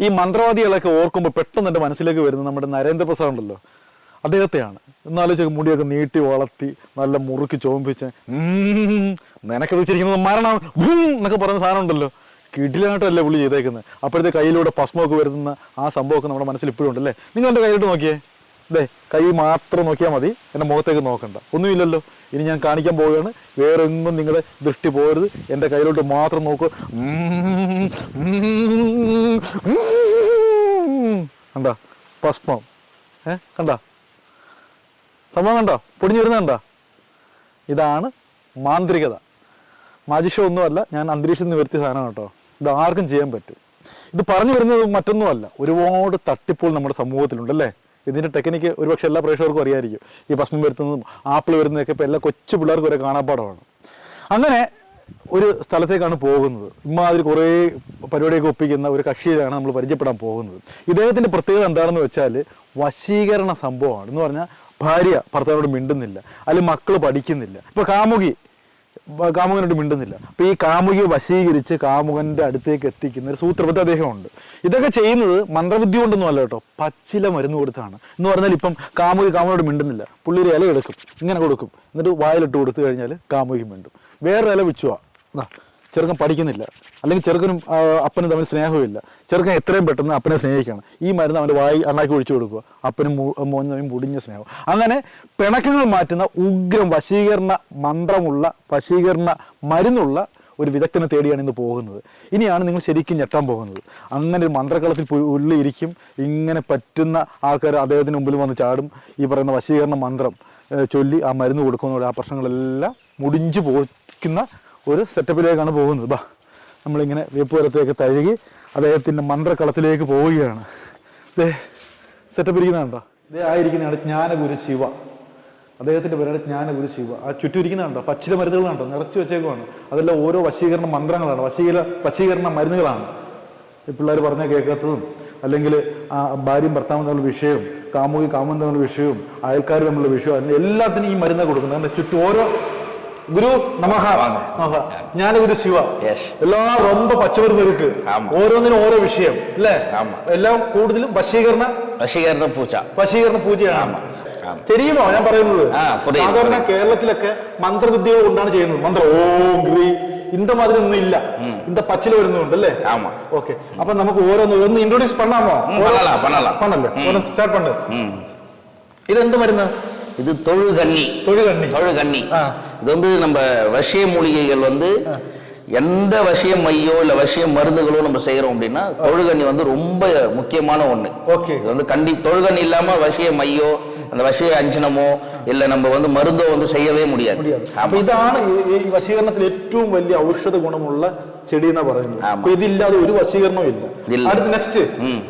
ഈ മന്ത്രവാദികളൊക്കെ ഓർക്കുമ്പോൾ പെട്ടെന്ന് എന്റെ മനസ്സിലേക്ക് വരുന്നത് നമ്മുടെ നരേന്ദ്രപ്രസാദ് ഉണ്ടല്ലോ. അദ്ദേഹത്തെയാണ്. എന്നാലോചിച്ച് മുടിയൊക്കെ നീട്ടി വളർത്തി നല്ല മുറുക്കി ചോമ്പിച്ച് നിനക്ക് വെച്ചിരിക്കുന്നത് മരണം ഭൂം എന്നൊക്കെ പറയുന്ന സാധനം ഉണ്ടല്ലോ. കിടിലായിട്ടല്ലേ പുള്ളി ചെയ്തേക്കുന്നത്. അപ്പോഴത്തെ കയ്യിലൂടെ ഭസ്മമൊക്കെ വരുന്ന ആ സംഭവമൊക്കെ നമ്മുടെ മനസ്സിൽ ഇപ്പോഴും ഉണ്ടല്ലേ? നിങ്ങൾ എന്റെ കയ്യിലോട്ട് നോക്കിയേ. ദേ കൈ മാത്രം നോക്കിയാൽ മതി. എന്റെ മുഖത്തേക്ക് നോക്കണ്ട. ഒന്നുമില്ലല്ലോ. ഇനി ഞാൻ കാണിക്കാൻ പോവുകയാണ്. വേറെ ഒന്നും നിങ്ങളുടെ ദൃഷ്ടി പോകരുത്. എന്റെ കയ്യിലോട്ട് മാത്രം നോക്കുക കണ്ട? ഭസ്മം. ഏ കണ്ട? സംഭവം കണ്ടോ? പൊടിഞ്ഞു വരുന്ന കണ്ട? ഇതാണ് മാന്ത്രികത. മാജിഷോ ഒന്നുമല്ല ഞാൻ അന്തരീക്ഷത്തിൽ നിന്ന് വരുത്തിയ സാധനം കേട്ടോ. ഇത് ആർക്കും ചെയ്യാൻ പറ്റും. ഇത് പറഞ്ഞു വരുന്നത് മറ്റൊന്നുമല്ല. ഒരുപാട് തട്ടിപ്പുകൾ നമ്മുടെ സമൂഹത്തിലുണ്ടല്ലേ ഇതിന്റെ ടെക്നിക്ക് ഒരുപക്ഷെ എല്ലാ പ്രേക്ഷകർക്കും അറിയായിരിക്കും. ഈ ഭസ്മം വരുത്തുന്നതും ആപ്പിൾ വരുന്നതൊക്കെ ഇപ്പോൾ എല്ലാ കൊച്ചു പിള്ളേർക്ക് വരെ കാണാപ്പാടമാണ് അങ്ങനെ ഒരു സ്ഥലത്തേക്കാണ് പോകുന്നത്. ഇമാതിരി കുറേ പരിപാടിയൊക്കെ ഒപ്പിക്കുന്ന ഒരു കക്ഷിയിലാണ് നമ്മൾ പരിചയപ്പെടാൻ പോകുന്നത്. ഇദ്ദേഹത്തിന്റെ പ്രത്യേകത എന്താണെന്ന് വെച്ചാൽ വശീകരണ സംഭവമാണ്. എന്ന് പറഞ്ഞാൽ ഭാര്യ ഭർത്താവിനോട് മിണ്ടുന്നില്ല. അല്ലെങ്കിൽ മക്കൾ പഠിക്കുന്നില്ല. ഇപ്പോൾ കാമുകി കാമുകനോട് മിണ്ടുന്നില്ല. അപ്പോൾ ഈ കാമുകിയെ വശീകരിച്ച് കാമുകന്റെ അടുത്തേക്ക് എത്തിക്കുന്ന ഒരു സൂത്രപതി അദ്ദേഹമുണ്ട്. ഇതൊക്കെ ചെയ്യുന്നത് മന്ത്രവിദ്യ കൊണ്ടൊന്നും അല്ല കേട്ടോ. പച്ചില മരുന്ന് കൊടുത്താണ്. എന്ന് പറഞ്ഞാൽ ഇപ്പം കാമുകി കാമുകിയോട് മിണ്ടുന്നില്ല. പുള്ളി ഒരു ഇല എടുക്കും. ഇങ്ങനെ കൊടുക്കും. എന്നിട്ട് വായിലിട്ട് കൊടുത്തു കഴിഞ്ഞാൽ കാമുകി മിണ്ടും. വേറെ ഇല വിച്ചുവാ ചെറുക്കൻ പഠിക്കുന്നില്ല. അല്ലെങ്കിൽ ചെറുക്കനും അപ്പനും തമ്മിൽ സ്നേഹമില്ല ചെറുക്കൻ എത്രയും പെട്ടെന്ന് അപ്പനെ സ്നേഹിക്കണം. ഈ മരുന്ന് അവന്റെ വായി അണ്ണാക്കി ഒഴിച്ചു കൊടുക്കുക. അപ്പനും മോഞ്ഞ തമ്മിൽ മുടിഞ്ഞ സ്നേഹം. അങ്ങനെ പിണക്കങ്ങൾ മാറ്റുന്ന ഉഗ്രം വശീകരണ മന്ത്രമുള്ള വശീകരണ മരുന്നുള്ള ഒരു വിദഗ്ധനെ തേടിയാണ് ഇന്ന് പോകുന്നത്. ഇനിയാണ് നിങ്ങൾ ശരിക്കും ഞെട്ടാൻ പോകുന്നത്. അങ്ങനെ ഒരു മന്ത്രക്കളത്തിൽ പു- ഉള്ളിയിരിക്കും ഇങ്ങനെ പറ്റുന്ന ആൾക്കാർ അദ്ദേഹത്തിന് മുമ്പിൽ വന്ന് ചാടും ഈ പറയുന്ന വശീകരണ മന്ത്രം ചൊല്ലി ആ മരുന്ന് കൊടുക്കുന്നതോടെ ആ പ്രശ്നങ്ങളെല്ലാം മുടിഞ്ഞു പോയിക്കുന്ന ഒരു സെറ്റപ്പിലേക്കാണ് പോകുന്നത്. ബാ നമ്മളിങ്ങനെ വേപ്പുരത്തേക്ക് തഴുകി അദ്ദേഹത്തിന്റെ മന്ത്രക്കളത്തിലേക്ക് പോവുകയാണ്. ദേ സെറ്റപ്പ് ഇരിക്കുന്നുണ്ടോ? ഇതേ ആയിരിക്കുന്നതാണ് ജ്ഞാനഗുരു ശിവ. അദ്ദേഹത്തിന്റെ പേരാണ് ജ്ഞാനഗുരു ശിവ ആ ചുറ്റിരിക്കുന്ന കണ്ടോ? പച്ചില മരുന്നുകളാണോ നിറച്ചു വെച്ചേക്കുവാണ്. അതെല്ലാം ഓരോ വശീകരണ മന്ത്രങ്ങളാണ്. വശീകര വശീകരണ മരുന്നുകളാണ്. പിള്ളേർ പറഞ്ഞ കേൾക്കാത്തതും അല്ലെങ്കിൽ ആ ഭാര്യയും ഭർത്താവും തമ്മിലുള്ള വിഷയവും കാമുകി കാമുകൻ തമ്മിലുള്ള വിഷയവും അയൽക്കാർ തമ്മിലുള്ള വിഷയവും എല്ലാത്തിനും ഈ മരുന്ന് കൊടുക്കുന്നത്. അതിന്റെ ചുറ്റും ഓരോ ഗുരു നമഹ ഞാൻ ഗുരു ശിവ എല്ലാം റൊമ്പ പച്ചമരുന്ന് ഇருக்கு ഓരോന്നിനും ഓരോ വിഷയം അല്ലേ? എല്ലാം കൂടുതലും വശീകരണ വശീകരണ പൂജ. വശീകരണ പൂജയാണ്. ശരിയാണോ ഞാൻ പറയുന്നത്. സാധാരണ കേരളത്തിലൊക്കെ മന്ത്രവിദ്യകൾ കൊണ്ടാണ് ചെയ്യുന്നത്. മന്ത്ര ഓം ഗ്രീ. இந்த மாதிரி ஒன்றும் இல்ல இந்த பச்சில வருந்துண்டு அல்லே ஆமா ஓகே அப்ப நமக்கு ஓரோன்னு ஒன்று இன்ட்ரோடியூஸ் பண்ணாமோ பண்ணலாம் பண்ணலாம் பண்ணல ஒரு ஸ்டார்ட் பண்ணு இது தொழு கண்ணி இது தொழுகண்ணி தொழுகண்ணி தொழுகண்ணி இது வந்து நம்ம விஷய மூலிகைகள் வந்து எந்த விஷய மையோ இல்ல விஷய மருந்துகளோ நம்ம செய்யறோம் அப்படின்னா தொழுகண்ணி வந்து ரொம்ப முக்கியமான ஒண்ணு. ஓகே. இது வந்து கண்டி தொழுகண்ணி இல்லாம விஷய மையோ அந்த வசிய அஞ்சனமோ இல்ல நம்ம வந்து மருந்தோ வந்து செய்யவே முடியாது முடியாது അപ്പൊ ഇതാണ് ഈ- ഈ വശീകരണത്തിൽ ഏറ്റവും വലിയ ഔഷധ ഗുണമുള്ള ചെടി എന്നാ പറയുന്നത് ആമാ. അപ്പൊ ഇതില്ലാതെ ഒരു വശീകരണവും ഇല്ല ഇല്ല. അടുത്ത് നെക്സ്റ്റ് ம்.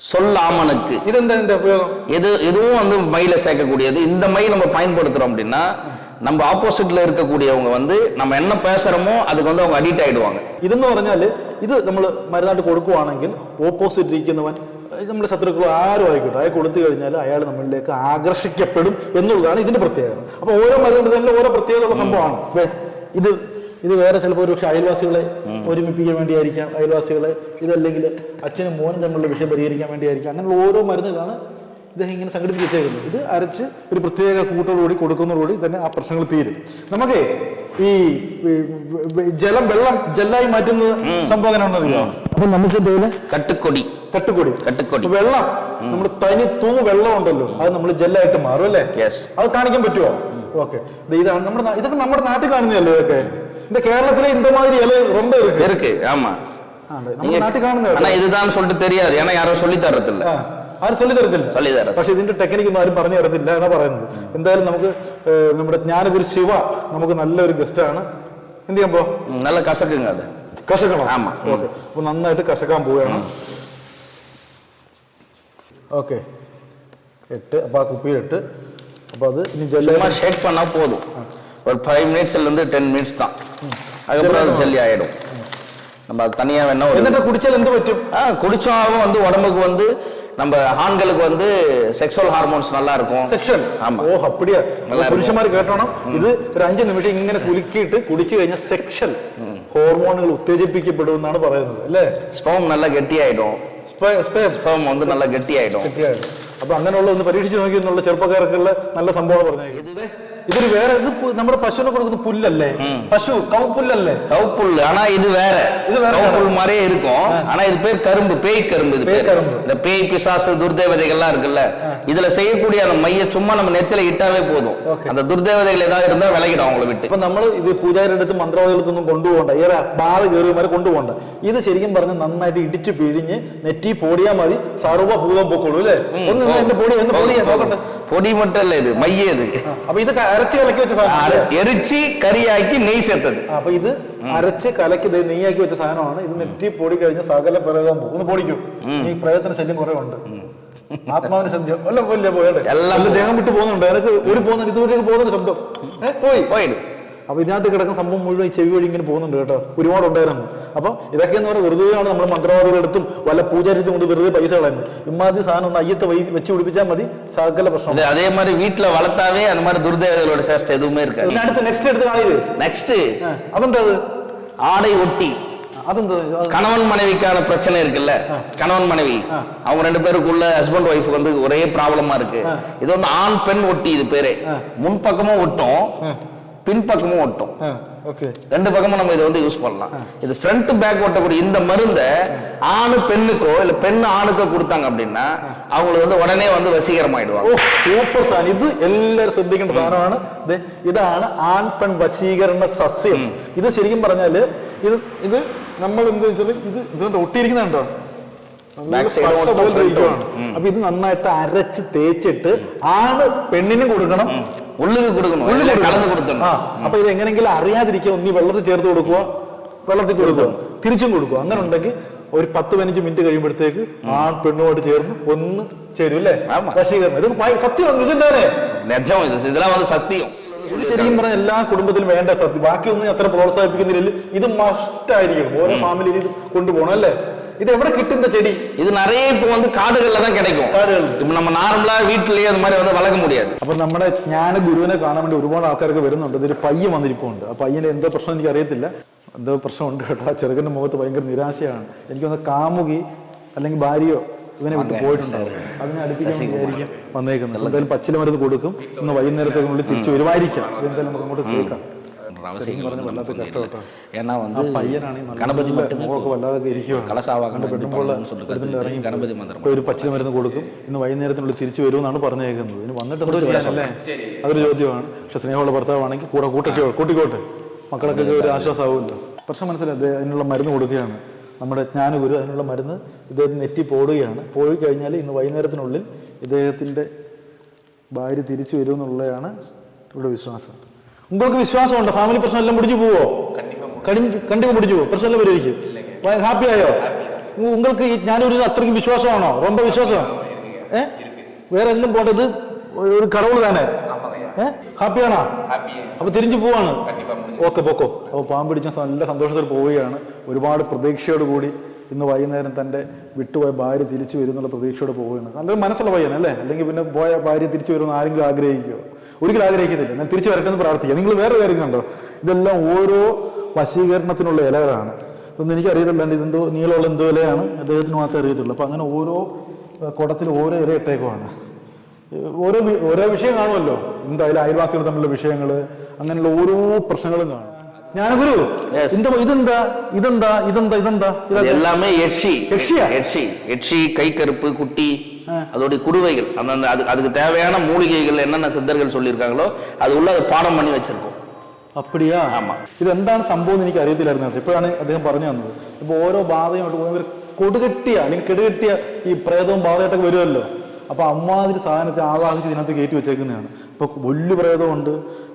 சொல்லாமனுக்கு ഇതെന്താ ഇതിന്റെ ഉപയോഗം இது இதுவும் வந்து மையில சேர்க்கக்கூடியது இந்த மை நம்ம பயன்படுத்துறோம் அப்படின்னா நம்ம ஆப்போசிட்ல இருக்கக்கூடியவங்க வந்து நம்ம என்ன பேசுறோமோ அதுக்கு வந்து அவங்க அடிக்ட் ஆயிடுவாங்க ഇതെന്ന് പറഞ്ഞാൽ ഇത് നമ്മൾ മരുന്നായിട്ട് കൊടുക്കുവാണെങ്കിൽ ഓപ്പോസിറ്റ് ഇരിക്കുന്നവൻ ഏഹ് നമ്മുടെ ശത്രുക്കളോ ആരും ആയിക്കോട്ടെ അയാൾ കൊടുത്തു കഴിഞ്ഞാൽ അയാൾ നമ്മളിലേക്ക് ആകർഷിക്കപ്പെടും എന്നുള്ളതാണ് ഇതിന്റെ പ്രത്യേകത. അപ്പോൾ ഓരോ മരുന്നിന്റെ തന്നെ ഓരോ പ്രത്യേകതയുള്ള സംഭവമാണ്. ഇത് ഇത് വേറെ ചിലപ്പോൾ ഒരു പക്ഷേ അയൽവാസികളെ ഒരുമിപ്പിക്കാൻ വേണ്ടിയായിരിക്കാം അയൽവാസികളെ ഇതല്ലെങ്കിൽ അച്ഛനും മോനും തമ്മിലുള്ള വിഷയം പരിഹരിക്കാൻ വേണ്ടിയായിരിക്കാം. അങ്ങനെയുള്ള ഓരോ മരുന്നുകളാണ് ഇദ്ദേഹം ഇങ്ങനെ സംഘടിപ്പിച്ച് വെച്ചേക്കുന്നത് ഇത് അരച്ച് ഒരു പ്രത്യേക കൂട്ടോടുകൂടി കൊടുക്കുന്നതോടുകൂടി തന്നെ ആ പ്രശ്നങ്ങൾ തീരും നമുക്ക് ഈ ഈ വെ- ജലം വെള്ളം ജെല്ലായി മാറ്റുന്ന സംഭവം എങ്ങനെയാണെന്ന് അറിയാം അപ്പൊ നമുക്ക് ഇതില് கட்டுக்கொடி കട്ടുകൊടി കട്ടുകൊടി. അപ്പൊ വെള്ളം നമ്മൾ തനി തൂ വെള്ളം ഉണ്ടല്ലോ അത് നമ്മൾ ജെല്ലായിട്ട് മാറും അല്ലേ Yes. അത് കാണിക്കാൻ പറ്റുമോ ഓക്കെ ഇതാണ് നമ്മുടെ നാ- ഇതൊക്കെ നമ്മുടെ നാട്ടിൽ കാണുന്നതല്ലേ ഇതൊക്കെ இந்த കേരളത്തിലെ இந்த மாதிரி ഇല ரொம்ப இருக்கு இருக்கு ஆமா ആ, ഉണ്ട്. നമ്മുടെ നാട്ടിൽ കാണുന്ന ஆனா இதுதான் சொல்லிட்டு தெரியாது ஏன்னா யாரும் சொல்லி தர்றது இல்ல ആ, ആരും ചൊല്ലി തരത്തില്ല சொல்லி தரது പക്ഷെ ഇതിന്റെ ടെക്നിക്ക് ഒന്നും ആരും പറഞ്ഞു തരത്തില്ല എന്നാ പറയുന്നത് എന്തായാലും നമുക്ക് ഏഹ്, നമ്മുടെ ജ്ഞാനഗുരു ശിവ നമുക്ക് നല്ലൊരു ഗസ്റ്റ് ആണ് എന്ത് ചെയ്യാൻ പോ ம், நல்லா கசக்குங்க அது കശക്കണം ആമാ. ഓക്കെ അപ്പൊ നന്നായിട്ട് കശക്കാൻ പോവുകയാണ് ഓക്കെ എട്ട് അപ്പൊ ആ കുപ്പിയിലിട്ട് അപ്പൊ അത് ഇനി ജല്ല சும்மா ஷேக் பண்ணா போதும் ஒரு ஃபைவ் மினிட்ஸ்ல இருந்து டென் மினிட்ஸ் தான் அதுக்கப்புறம் அது ஜல்லி ஆயிடும் நம்ம அது தனியா வேணா ஒரு എന്നിട്ട് കുടിച്ചാൽ എന്ത് പറ്റും ஆ குடிச்சாலும் வந்து உடம்புக்கு வந்து நம்ம ஆண்களுக்கு வந்து செக்ஸுவல் ஹார்மோன்ஸ் நல்லா இருக்கும் സെക്ഷൻ ஆமா ഓ അപ്പടിയാ நல்லா இருக்கும். പുരുഷന്മാർ കേട്ടോണം ഇത് ഒരു അഞ്ച് നിമിഷം ഇങ്ങനെ കുലുക്കിയിട്ട് കുടിച്ചു കഴിഞ്ഞാൽ സെക്ഷൻ ഹോർമോണുകൾ ഉത്തേജിപ്പിക്കപ്പെടും എന്നാണ് പറയുന്നത് അല്ലേ ஸ்போம் நல்லா கெட்டியாயிடும் സ്പേ- സ്പേ- ஸ்போம் வந்து நல்லா கெட்டியாயிடும் കൃത്യമായിട്ട് അപ്പൊ അങ്ങനെയുള്ള ഒന്ന് പരീക്ഷിച്ച് നോക്കി എന്നുള്ള ചെറുപ്പക്കാർക്കുള്ള നല്ല സംഭവം പറഞ്ഞേക്കുന്നത് ഇതൊരു വേറെ ഇത് പു- നമ്മുടെ പശുവിനെ കൊടുക്കുന്ന പുല്ലല്ലേ പശു കൗപ്പുല്ലല്ലേ கவுப்புல் ஆனா இது வேற இது வேற கவுப்புல் மாதிரியே இருக்கும் ஆனா இது பேர் கரும்பு பேய் கரும்பு இது பேய் பேர். கரும்பு. இந்த பேய் பிசாசு துர்தேவதைகள்லாம் இருக்குல்ல இதுல செய்யக்கூடிய அந்த மைய சும்மா நம்ம நெத்தில இட்டாவே போதும் Okay. அந்த துர்தேவதைகள் ஏதாவது இருந்தா விலகிடும் அவங்கள விட்டு ഇപ്പൊ നമ്മൾ ഇത് പൂജാരിയുടെ അടുത്ത് മന്ത്രവാദികളത്തൊന്നും കൊണ്ടുപോകണ്ട ഏറെ ബാധ കയറി വരെ കൊണ്ടുപോകണ്ട ഇത് ശരിക്കും പറഞ്ഞ് നന്നായിട്ട് ഇടിച്ച് പിഴിഞ്ഞ് നെറ്റി പോടിയാ മതി സർവ്വഭൂതം പൊക്കോളൂ അല്ലേ ഒന്ന് നിന്ന് എന്റെ പൊടി എന്ന് പൊടി നോക്കട്ടെ பொடி மட்டும் இல்ல இது மைய இது ആ, അപ്പൊ ഇത് ക- അരച്ച് കലക്കി വെച്ച സാധനം அர- எரிச்சு கறியாக்கி நெய் சேர்த்தது ആ, അപ്പൊ ഇത് അരച്ച് കലക്കി ദേ നെയ്യാക്കി വെച്ച സാധനമാണ് ഇത് നെറ്റി പൊടി കഴിഞ്ഞ് സകല പ്രയോഗം പോകും ഒന്ന് പൊടിക്കും ഈ പ്രയോഗത്തിന് ശല്യം കുറെ ഉണ്ട് ആത്മാവിന്റെ ശബ്ദം അല്ല വലിയ പോയട്ടെ എല്ലാം എല്ലാം ദേഹം വിട്ട് പോകുന്നുണ്ട് എനിക്ക് ഒരു പോകുന്ന ഇതുവരെയൊക്കെ പോകുന്ന ശബ്ദം ഏ പോയി போயிடும் അപ്പൊ ഇതിനകത്ത് കിടക്കുന്ന സംഭവം മുഴുവൻ ഈ ചെവി വഴി ഇങ്ങനെ പോകുന്നുണ്ട് കേട്ടോ ഒരുപാട് ഉണ്ടായിരുന്നു അപ്പൊ ഇതൊക്കെ എന്ന് പറഞ്ഞാൽ വെറുതെയാണ് നമ്മൾ മന്ത്രവാദികളെടുത്തും വല്ല പൂജാരിത്തും കൊണ്ട് വെറുതെ പൈസ കളയുന്നത് ഇമാതിരി സാധനം ഒന്ന് അയ്യത്തെ വൈ വെച്ച് പിടിപ്പിച്ചാൽ മതി സകല പ്രശ്നം இது அதே மாதிரி வீட்டுல வளர்த்தாவே அந்த மாதிரி துர்தேவதைகளோட சேஷ்டை எதுவுமே இருக்காது ഇതിനടുത്ത് നെക്സ്റ്റ് എടുത്ത് കാണിയത് நெக்ஸ்ட் അതെന്താ അത് ஆடை ஒட்டி അതെന്താ അത് கணவன் மனைவிக்கான பிரச்சனை இருக்குல்ல கணவன் மனைவி அவங்க ரெண்டு பேருக்குள்ள ஹஸ்பண்ட் ஒய்ஃப் வந்து ஒரே ப்ராப்ளமா இருக்கு இது வந்து ஆண் பெண் ஒட்டி இது பேரு முன் பக்கமும் ஒட்டும் பின் பக்கமும் ஒட்டும் ഓക്കെ ரெண்டு பக்கமும் நம்ம இதை வந்து யூஸ் பண்ணலாம் இது ஃப்ரண்ட் பேக் ஒட்டக்கூடிய இந்த மருந்தை ஆணு பெண்ணுக்கோ இல்ல பெண் ஆணுக்கோ கொடுத்தாங்க அப்படின்னா அவங்களுக்கு வந்து உடனே வந்து வசீகரமாயிடுவாங்க ഓ സൂപ്പർ സാധനം ഇത് എല്ലാവരും ശ്രദ്ധിക്കേണ്ട സാധനമാണ് ദേ, ഇതാണ് ആൺ പെൺ വശീകരണ സസ്യം ഇത് ശരിക്കും പറഞ്ഞാല് ഇത് ഇത് നമ്മൾ എന്ത് വെച്ചാൽ ഇത് ഇതുകൊണ്ട് ഒട്ടിയിരിക്കുന്നുണ്ടോ അപ്പൊ ഇത് നന്നായിട്ട് അരച്ച് തേച്ചിട്ട് ആണ് പെണ്ണിനും കൊടുക്കണം. ഉള്ളിൽ കൊടുക്കണം. ഉള്ളിൽ കലർന്ന് കൊടുക്കണം അപ്പൊ ഇത് എങ്ങനെങ്കിലും അറിയാതിരിക്കുക നീ വെള്ളത്തിൽ ചേർത്ത് കൊടുക്കുക വെള്ളത്തിൽ കൊടുക്കുക തിരിച്ചും കൊടുക്കുക അങ്ങനെ ഉണ്ടെങ്കിൽ ഒരു പത്ത് പതിനഞ്ച് മിനിറ്റ് കഴിയുമ്പോഴത്തേക്ക് ആ പെണ്ണുമായിട്ട് ചേർന്ന് ഒന്ന് ചേരും അല്ലേ? വശീകരണം. ഇത് സത്യമാണ് സത്യം ശരിക്കും പറഞ്ഞ എല്ലാ കുടുംബത്തിലും വേണ്ട സത്യം. ബാക്കിയൊന്നും അത്ര പ്രോത്സാഹിപ്പിക്കുന്നില്ല. ഇത് മസ്റ്റ് ആയിരിക്കണം. ഓരോ ഫാമിലിയിൽ ഇത് കൊണ്ടുപോകണം അല്ലേ? ഇത് എവിടെ കിട്ടുന്ന ചെടി இது நிறைய இப்போ வந்து காடுகள்ல தான் கிடைக்கும் കാടുകളിൽ. இப்போ நம்ம நார்மலா வீட்டிலேயே அந்த மாதிரி வந்து வளர்க்க முடியாது അപ്പൊ നമ്മുടെ ജ്ഞാന ഗുരുവിനെ കാണാൻ വേണ്ടി ഒരുപാട് ആൾക്കാരൊക്കെ വരുന്നുണ്ട് ഇതൊരു പയ്യൻ വന്നിരിപ്പുണ്ട് ആ പയ്യന്റെ എന്തോ പ്രശ്നം എനിക്ക് അറിയത്തില്ല എന്തോ പ്രശ്നമുണ്ട് കേട്ടോ ആ ചെറുക്കന്റെ മുഖത്ത് ഭയങ്കര നിരാശയാണ് എനിക്കൊന്ന് കാമുകി അല്ലെങ്കിൽ ഭാര്യയോ ഇവനെ വിട്ട് പോയിട്ടുണ്ടാവും അതിനെ അടുപ്പിക്കാൻ വേണ്ടിയായിരിക്കും വന്നേക്കുന്നത് എന്തായാലും പച്ചില മരുന്ന് കൊടുക്കും ഇന്ന് വൈകുന്നേരത്തേക്കുള്ളിൽ തിരിച്ചു വരുമായിരിക്കാം ഇതെന്തായാലും നമുക്ക് അങ്ങോട്ട് കേൾക്കാം அவசியங்கள் வந்து വല്ലാത്ത நமக்கு കഷ്ടം வந்து കേട്ടോ இல்லை. ஏன்னா ആ வந்து പയ്യനാണെങ്കിൽ നല്ല கணபதி மட்டுமே മുഖമൊക്കെ വല്ലാതെ ഇരിക്കുവാണ് கலசாவாகணும் കണ്ട് പെണ്ണുമ്പോൾ சொல்லிட்டு എടുത്തിട്ട് ഇറങ്ങി கணபதி மந்திரம் ഇപ്പൊ ഒരു പച്ചില മരുന്ന് കൊടുക്കും ഇന്ന് വൈകുന്നേരത്തിനുള്ളിൽ തിരിച്ചു വരുമെന്നാണ് പറഞ്ഞേക്കുന്നത് ഇനി വന്നിട്ട് എന്തോ ചെയ്യാനല്ലേ അതൊരു ചോദ്യമാണ് പക്ഷെ സ്നേഹമുള്ള ഭർത്താവാണെങ്കിൽ കൂടെ കൂട്ടൊക്കെ കൂട്ടിക്കോട്ടെ മക്കളൊക്കെ ഒരു ആശ്വാസമാവുമല്ലോ പ്രശ്നം മനസ്സിലായി ദേ അതിനുള്ള മരുന്ന് കൊടുക്കുകയാണ് നമ്മുടെ ജ്ഞാനഗുരു അതിനുള്ള മരുന്ന് ഇദ്ദേഹത്തിന് നെറ്റി പോടുകയാണ് പോയി കഴിഞ്ഞാൽ ഇന്ന് വൈകുന്നേരത്തിനുള്ളിൽ ഇദ്ദേഹത്തിന്റെ ഭാര്യ തിരിച്ചു വരുമെന്നുള്ളതാണ് ഇവിടെ വിശ്വാസം உங்களுக்கு വിശ്വാസമുണ്ട് ഫാമിലി പ്രശ്നം എല്ലാം മുടിഞ്ഞു പോവോ കണ്ടിപ്പോ മുടിഞ്ഞു പോവോ പ്രശ്നം എല്ലാം വരുമായിരിക്കും ഹാപ്പി ആയോ ഉ- உங்களுக்கு ഈ ഞാനൊരു അത്രയ്ക്ക് വിശ്വാസമാണോ ரொம்ப വിശ്വാസം ഏ വേറെ എങ്ങും പോണ്ടത് ഒരു കടവുള് തന്നെ ഏ ഹാപ്പിയാണോ അപ്പൊ തിരിഞ്ഞു പോവാണ് ഓക്കെ പോക്കോ അപ്പൊ പാമ്പ് പിടിച്ച നല്ല സന്തോഷത്തിൽ പോവുകയാണ് ഒരുപാട് പ്രതീക്ഷയോട് കൂടി ഇന്ന് വൈകുന്നേരം തന്റെ വിട്ടുപോയ ഭാര്യ തിരിച്ചു വരും എന്നുള്ള പ്രതീക്ഷയോടെ പോവുകയാണ് നല്ലൊരു മനസ്സുള്ള പയ്യൻ അല്ലേ അല്ലെങ്കിൽ പിന്നെ പോയ ഭാര്യ തിരിച്ചു വരുമെന്ന് ആരെങ്കിലും ആഗ്രഹിക്കുമോ ഒരിക്കലും ആഗ്രഹിക്കുന്നില്ല. ഞാൻ തിരിച്ചു വരട്ടെ എന്ന് പ്രാർത്ഥിക്കാം. നിങ്ങൾ വേറെ കാര്യം കണ്ടോ ഇതെല്ലാം ഓരോ വശീകരണത്തിനുള്ള ഇലകളാണ്. ഇതൊന്നും എനിക്കറിയത്തില്ല. ഇതെന്തോ നീളമുള്ള എന്തോ ഇലയാണ്. അദ്ദേഹത്തിന് മാത്രമേ അറിയത്തുള്ളൂ. അപ്പം അങ്ങനെ ഓരോ കുടത്തിൽ ഓരോ ഇല ഇട്ടേക്കുമാണ് ഓരോ ഓരോ വിഷയം കാണുമല്ലോ. എന്തായാലും അയൽവാസികൾ തമ്മിലുള്ള വിഷയങ്ങൾ അങ്ങനെയുള്ള ഓരോ പ്രശ്നങ്ങളും കാണും. ജ്ഞാനഗുരു Yes. എന്താ ഇതെന്താ ഇതെന്താ ഇതെന്താ ഇതെന്താ இது ഇതൊക്കെ எல்லாமே எட்சி எட்சியா? எட்சி எட்சி கை கருப்பு குட்டி அதோடைய குடுவைகள் அந்தந்த அதுக்கு அதுக்கு தேவையான மூலிகைகள் என்னென்ன சித்தர்கள் சொல்லியிருக்காங்களோ அது உள்ள அதை பாடம் பண்ணி வச்சிருக்கோம் അപ്പടിയാ ആമാ. ഇതെന്താണ് സംഭവം എന്ന് എനിക്ക് അറിയത്തില്ലായിരുന്നു കേട്ടോ. ഇപ്പോഴാണ് അദ്ദേഹം പറഞ്ഞു തന്നത് ഇപ്പൊ ഓരോ ബാധയുമായിട്ട് പോകുന്ന ഒരു കൊടുകെട്ടിയ അല്ലെങ്കിൽ കെടുകെട്ടിയ ഈ പ്രേതവും ബാധയായിട്ടൊക്കെ വരുമല്ലോ അപ്പൊ അമ്മാതിരി സാധനത്തെ ആവാഹിച്ച് ഇതിനകത്ത് കയറ്റി വെച്ചേക്കുന്നതാണ് ഇപ്പൊ വലിയ പ്രേതമുണ്ട്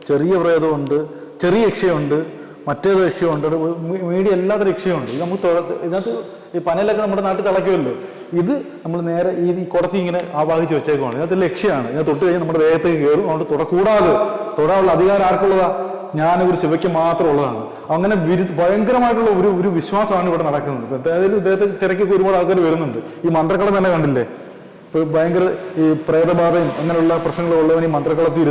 ചെറിയ പ്രേതമുണ്ട് ചെറിയ യക്ഷയുണ്ട് മറ്റേത് രക്ഷയുണ്ട്. മീഡിയ എല്ലാത്ത രക്ഷയുണ്ട്. ഇത് നമുക്ക് ഇതിനകത്ത് ഈ പനലൊക്കെ നമ്മുടെ നാട്ടിൽ തിളയ്ക്കുമല്ലോ. ഇത് നമ്മൾ നേരെ ഈ കുറച്ച് ഇങ്ങനെ ആവാഹിച്ച് വെച്ചേക്കുവാണ്. ഇതിനകത്ത് ലക്ഷ്യമാണ്. ഇതിനെ തൊട്ട് കഴിഞ്ഞാൽ നമ്മുടെ ദേഹത്തേക്ക് കയറും. അതുകൊണ്ട് തുടക്കൂടാതെ തൊടാനുള്ള അധികാരം ആർക്കുള്ളതാ? ഞാൻ ഒരു ശിവയ്ക്ക് മാത്രം ഉള്ളതാണ് അങ്ങനെ വിരു ഭയങ്കരമായിട്ടുള്ള ഒരു ഒരു വിശ്വാസമാണ് ഇവിടെ നടക്കുന്നത്. അതായത് ഇദ്ദേഹത്തെ തിരക്കൊക്കെ ഒരുപാട് ആൾക്കാർ വരുന്നുണ്ട്. ഈ മന്ത്രക്കളം തന്നെ കണ്ടില്ലേ? ഇപ്പൊ ഭയങ്കര ഈ പ്രേതബാധയും അങ്ങനെയുള്ള പ്രശ്നങ്ങളും ഉള്ളവൻ ഈ മന്ത്രക്കളത്തിൽ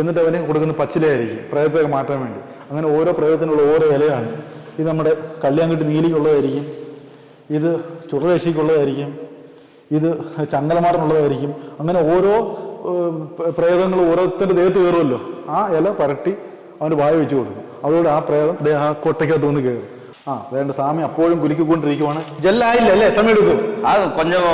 എന്നിട്ട് അവന് കൊടുക്കുന്ന പച്ചിലയായിരിക്കും. പ്രേതത്തെ മാറ്റാൻ വേണ്ടി. അങ്ങനെ ഓരോ പ്രേതത്തിനുള്ള ഓരോ ഇലയാണ്. ഇത് നമ്മുടെ കല്യാൺകെട്ട് നീലിക്കുള്ളതായിരിക്കും. ഇത് ചുറുകേശിക്കുള്ളതായിരിക്കും ഇത് ചങ്ങലമാറിനുള്ളതായിരിക്കും. അങ്ങനെ ഓരോ പ്രേതങ്ങൾ ഓരോരുത്തരുടെ ദേഹത്ത് കയറുമല്ലോ. ആ ഇല പരട്ടി അവന് വായ വെച്ച് കൊടുക്കും. അതോടെ ആ പ്രേതം ആ കൊട്ടയ്ക്കകത്ത് വന്ന് കയറും. ആ വേണ്ട സ്വാമി അപ്പോഴും കുലുക്കിക്കൊണ്ടിരിക്കുവാണ് ജെല്ലായില്ല അല്ലേ സമയം എടുക്കും அது கொஞ்சம்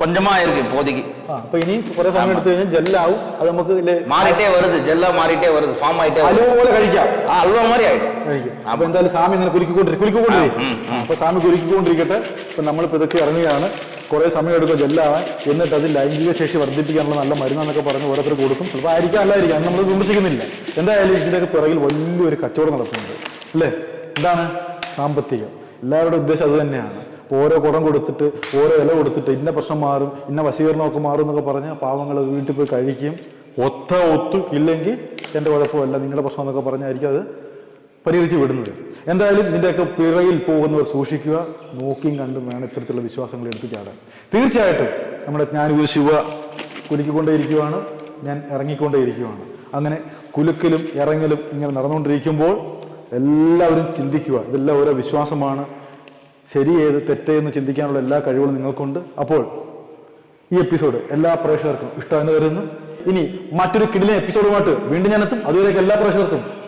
கொஞ்சமா இருக்கு இப்போதைக்கு ആ അപ്പൊ ഇനി കുറെ സമയം എടുത്തു കഴിഞ്ഞാൽ ജെല്ലാവും അത് നമുക്ക് ഇല്ലേ மாறிட்டே வருது ஜெல்லா மாறிட்டே வருது ஃபார்ம் ஆயிட்டே வருது അലുവ പോലെ കഴിക്കാം ஆ, அல்வா மாதிரி ஆயிடும் കഴിക്കും അപ്പൊ എന്തായാലും സ്വാമി ഇങ്ങനെ കുലുക്കിക്കൊണ്ടിരിക്കും കുലുക്കിക്കൊണ്ടിരിക്കും അപ്പൊ സ്വാമി കുലുക്കിക്കൊണ്ടിരിക്കട്ടെ ഇപ്പൊ നമ്മളിപ്പോ ഇതൊക്കെ ഇറങ്ങുകയാണ് കുറെ സമയം എടുക്കും ജെല്ലാവാൻ എന്നിട്ട് അത് ലൈംഗിക ശേഷി വർദ്ധിപ്പിക്കാനുള്ള നല്ല മരുന്നെന്നൊക്കെ പറഞ്ഞ് ഓരോരുത്തർ കൊടുക്കും ചിലപ്പോൾ ആയിരിക്കാം അല്ലായിരിക്കാം അത് നമ്മൾ വിമർശിക്കുന്നില്ല എന്തായാലും ഇതിന്റെയൊക്കെ പിറകിൽ വലിയൊരു കച്ചവടം നടത്തുന്നുണ്ട് അല്ലേ എന്താണ് സാമ്പത്തികം. എല്ലാവരുടെ ഉദ്ദേശം അത് തന്നെയാണ്. ഓരോ കുടം കൊടുത്തിട്ട് ഓരോ ഇല കൊടുത്തിട്ട് ഇന്ന പ്രശ്നം മാറും ഇന്ന വശീകരണമൊക്കെ മാറും എന്നൊക്കെ പറഞ്ഞ് പാവങ്ങൾ വീട്ടിൽ പോയി കഴിക്കും. ഒത്ത ഒത്തു ഇല്ലെങ്കിൽ എന്റെ കുഴപ്പമല്ല നിങ്ങളുടെ പ്രശ്നം എന്നൊക്കെ പറഞ്ഞായിരിക്കും അത് പരിഹരിച്ച് വിടുന്നത്. എന്തായാലും ഇതിന്റെയൊക്കെ പിറകിൽ പോകുന്നവർ സൂക്ഷിക്കുക നോക്കിയും കണ്ടും വേണം ഇത്തരത്തിലുള്ള വിശ്വാസങ്ങൾ ചാടാൻ തീർച്ചയായിട്ടും നമ്മുടെ ജ്ഞാനഗുരു ശിവ കുലുക്കിക്കൊണ്ടേയിരിക്കുവാണ് ഞാൻ ഇറങ്ങിക്കൊണ്ടേയിരിക്കുവാണ്. അങ്ങനെ കുലുക്കലും ഇറങ്ങലും ഇങ്ങനെ നടന്നുകൊണ്ടിരിക്കുമ്പോൾ എല്ലാവരും ചിന്തിക്കുക. ഇതെല്ലാം ഓരോ വിശ്വാസമാണ്. ശരി ഏത് തെറ്റേന്ന് ചിന്തിക്കാനുള്ള എല്ലാ കഴിവുകളും നിങ്ങൾക്കുണ്ട്. അപ്പോൾ ഈ എപ്പിസോഡ് എല്ലാ പ്രേക്ഷകർക്കും ഇഷ്ടമെന്ന് കരുതുന്നു. ഇനി മറ്റൊരു കിടിലൻ എപ്പിസോഡുമായിട്ട് വീണ്ടും ഞാനെത്തും അതുവരേക്ക് എല്ലാ പ്രേക്ഷകർക്കും.